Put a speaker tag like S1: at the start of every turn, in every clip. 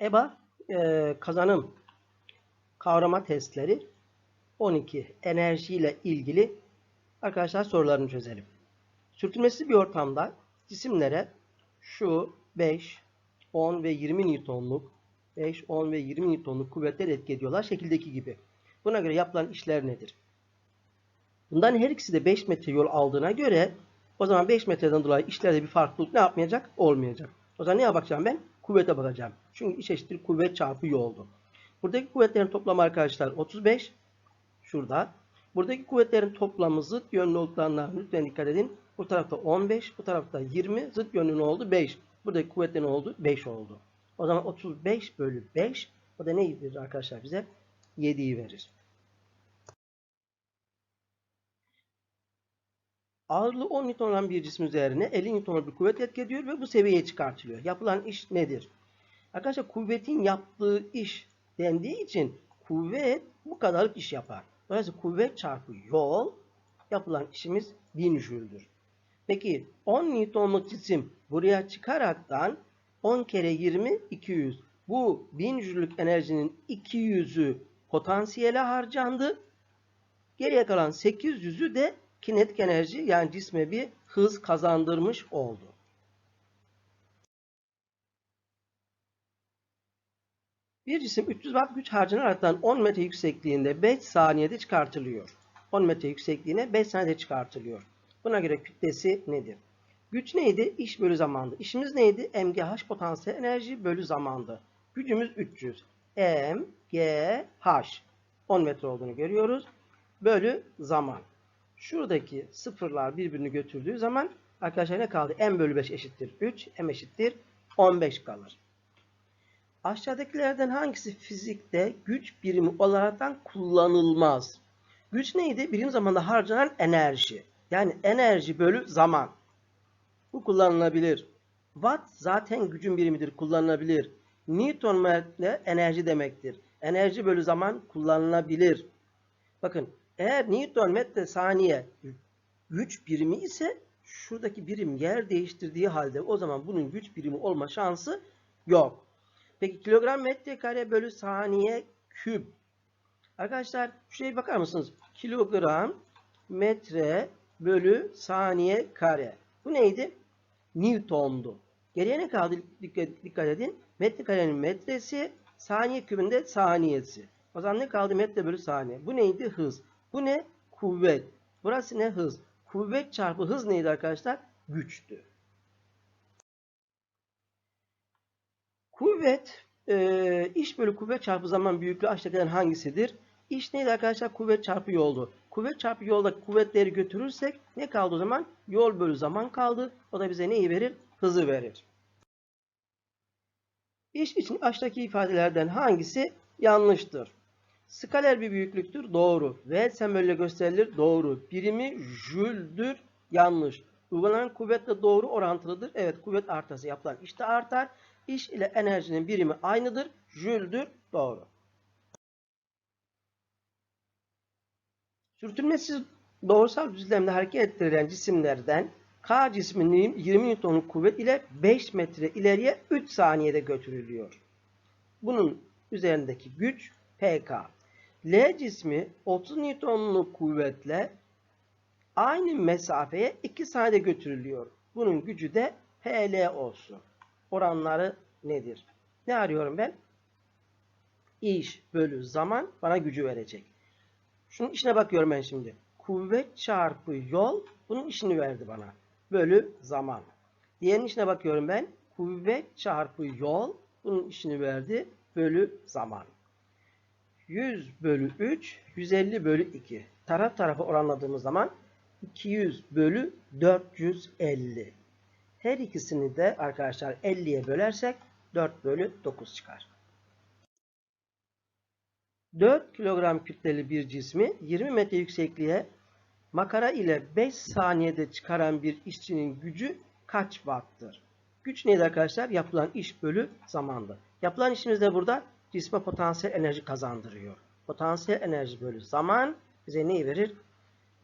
S1: EBA e, kazanım kavrama testleri 12 enerjiyle ilgili arkadaşlar sorularını çözelim. Sürtünmesiz bir ortamda cisimlere şu 5, 10 ve 20 Newton'luk 5, 10 ve 20 Newton'luk kuvvetler etki ediyorlar şekildeki gibi. Buna göre yapılan işler nedir? Bundan her ikisi de 5 metre yol aldığına göre o zaman 5 metreden dolayı işlerde bir farklılık ne yapmayacak? Olmayacak. O zaman neye bakacağım ben? Kuvvete bakacağım. Çünkü iş eşittir kuvvet çarpı yoldu. Buradaki kuvvetlerin toplamı arkadaşlar 35. Şurada. Buradaki kuvvetlerin toplamı zıt yönlü olduklarına lütfen dikkat edin. Bu tarafta 15, bu tarafta 20, zıt yönlü ne oldu? 5. Buradaki kuvvetler ne oldu? 5 oldu. O zaman 35 bölü 5, o da neyi verir arkadaşlar bize? 7'yi verir. Ağırlığı 10 Newton olan bir cisim üzerine 50 Newton'luk bir kuvvet etki ediyor ve bu seviyeye çıkartılıyor. Yapılan iş nedir? Arkadaşlar kuvvetin yaptığı iş dendiği için kuvvet bu kadarlık iş yapar. Dolayısıyla kuvvet çarpı yol yapılan işimiz 1000 jüldür. Peki 10 Newton'luk cisim buraya çıkaraktan 10 kere 20 200. Bu 1000 jüllük enerjinin 200'ü potansiyele harcandı. Geriye kalan 800'ü de kinetik enerji yani cisme bir hız kazandırmış oldu. Bir cisim 300 watt güç harcanaraktan 10 metre yüksekliğinde 5 saniyede çıkartılıyor. 10 metre yüksekliğine 5 saniyede çıkartılıyor. Buna göre kütlesi nedir? Güç neydi? İş bölü zamandı. İşimiz neydi? MGH potansiyel enerji bölü zamandı. Gücümüz 300. MGH 10 metre olduğunu görüyoruz. Bölü zaman. Şuradaki sıfırlar birbirini götürdüğü zaman arkadaşlar ne kaldı? M bölü 5 eşittir 3. M eşittir 15 kalır. Aşağıdakilerden hangisi fizikte güç birimi olaraktan kullanılmaz? Güç neydi? Birim zamanda harcanan enerji. Yani enerji bölü zaman. Bu kullanılabilir. Watt zaten gücün birimidir, kullanılabilir. Newton metre enerji demektir. Enerji bölü zaman kullanılabilir. Bakın eğer Newton metre saniye güç birimi ise şuradaki birim yer değiştirdiği halde o zaman bunun güç birimi olma şansı yok. Peki kilogram metrekare bölü saniye küp. Arkadaşlar şuraya bakar mısınız? Kilogram metre bölü saniye kare. Bu neydi? Newton'du. Geriye ne kaldı? Dikkat, dikkat edin. Metrekarenin metresi, saniye kübünde saniyesi. O zaman ne kaldı? Metre bölü saniye. Bu neydi? Hız. Bu ne? Kuvvet. Burası ne? Hız. Kuvvet çarpı hız neydi arkadaşlar? Güçtü. Kuvvet, e, iş bölü kuvvet çarpı zaman büyüklüğü aşağıdakilerden hangisidir? İş neydi arkadaşlar? Kuvvet çarpı yoldu. Kuvvet çarpı yolda kuvvetleri götürürsek ne kaldı o zaman? Yol bölü zaman kaldı. O da bize neyi verir? Hızı verir. İş için aşağıdaki ifadelerden hangisi yanlıştır? Skaler bir büyüklüktür. Doğru. V sembolle gösterilir. Doğru. Birimi jüldür. Yanlış. Uygulanan kuvvetle doğru orantılıdır. Evet kuvvet artarsa yapılan iş de artar. İş ile enerjinin birimi aynıdır. Jüldür. Doğru. Sürtünmesiz doğrusal düzlemde hareket ettirilen cisimlerden K cisminin 20 Newton'luk kuvvet ile 5 metre ileriye 3 saniyede götürülüyor. Bunun üzerindeki güç PK. L cismi 30 Newton'luk kuvvetle aynı mesafeye 2 saniyede götürülüyor. Bunun gücü de HL olsun. Oranları nedir? Ne arıyorum ben? İş bölü zaman bana gücü verecek. Şunun işine bakıyorum ben şimdi. Kuvvet çarpı yol bunun işini verdi bana. Bölü zaman. Diğerinin işine bakıyorum ben. Kuvvet çarpı yol bunun işini verdi. Bölü zaman. 100 bölü 3, 150 bölü 2. Taraf tarafa oranladığımız zaman 200 bölü 450. Her ikisini de arkadaşlar 50'ye bölersek 4 bölü 9 çıkar. 4 kilogram kütleli bir cismi 20 metre yüksekliğe makara ile 5 saniyede çıkaran bir işçinin gücü kaç watt'tır? Güç neydi arkadaşlar? Yapılan iş bölü zamandı. Yapılan işimiz de burada cisme potansiyel enerji kazandırıyor. Potansiyel enerji bölü zaman bize neyi verir?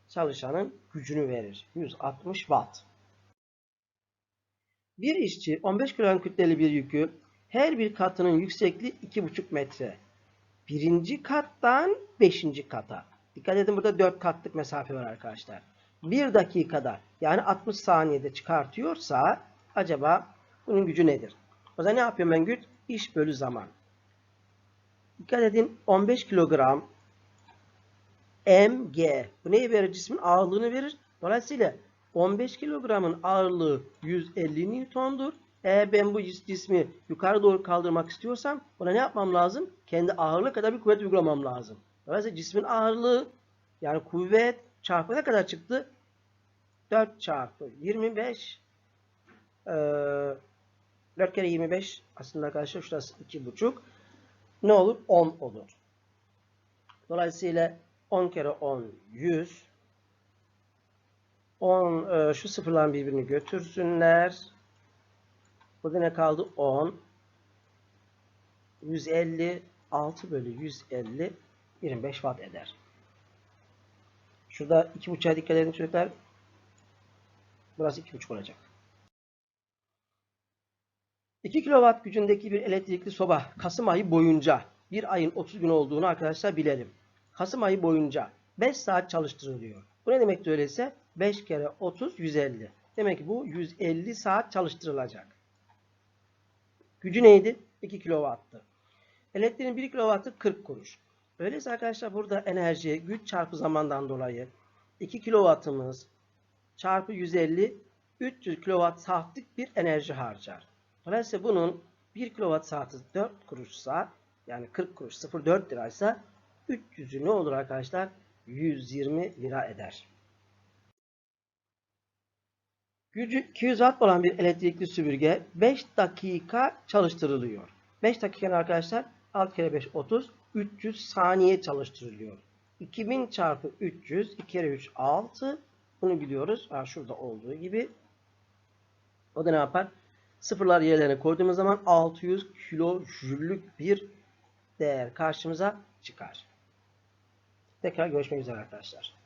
S1: Çalışanın gücünü verir. 160 watt. Bir işçi 15 kilogram kütleli bir yükü Her bir katının yüksekliği 2,5 metre. Birinci kattan beşinci kata. Dikkat edin burada 4 katlık mesafe var arkadaşlar. 1 dakikada yani 60 saniyede çıkartıyorsa acaba bunun gücü nedir? O zaman ne yapıyorum ben güç? İş bölü zaman. Dikkat edin 15 kilogram mg. Bu neyi verir? Cismin ağırlığını verir. Dolayısıyla 15 kilogramın ağırlığı 150 Newton'dur. Eğer ben bu cis- cismi yukarı doğru kaldırmak istiyorsam buna ne yapmam lazım? Kendi ağırlığı kadar bir kuvvet uygulamam lazım. Dolayısıyla cismin ağırlığı yani kuvvet çarpı ne kadar çıktı? 4 çarpı 25 eee 4 kere 25 aslında arkadaşlar şurası 2,5 ne olur? 10 olur. Dolayısıyla 10 kere 10 100 10 e, şu sıfırların birbirini götürsünler. Burada ne kaldı? 10 150 6 bölü 150 25 watt eder. Şurada 2.5'a dikkat edin çocuklar. Burası 2.5 olacak. 2 kW gücündeki bir elektrikli soba Kasım ayı boyunca bir ayın 30 gün olduğunu arkadaşlar bilelim. Kasım ayı boyunca 5 saat çalıştırılıyor. Bu ne demek öyleyse? 5 kere 30 150. Demek ki bu 150 saat çalıştırılacak. Gücü neydi? 2 kW'tı. Elektriğin 1 kW'tı 40 kuruş. Öyleyse arkadaşlar burada enerji güç çarpı zamandan dolayı 2 kW'ımız çarpı 150 300 kWh saatlik bir enerji harcar. Dolayısıyla bunun 1 kWh saati 4 kuruşsa yani 40 kuruş 0,4 liraysa 300'ü ne olur arkadaşlar? 120 lira eder. Gücü 200 watt olan bir elektrikli süpürge 5 dakika çalıştırılıyor. 5 dakika arkadaşlar 6 kere 5 30 300 saniye çalıştırılıyor. 2000 çarpı 300 2 kere 3 6 bunu biliyoruz. Ha, şurada olduğu gibi. O da ne yapar? Sıfırlar yerlerine koyduğumuz zaman 600 kilo jüllük bir değer karşımıza çıkar. Tekrar görüşmek üzere arkadaşlar.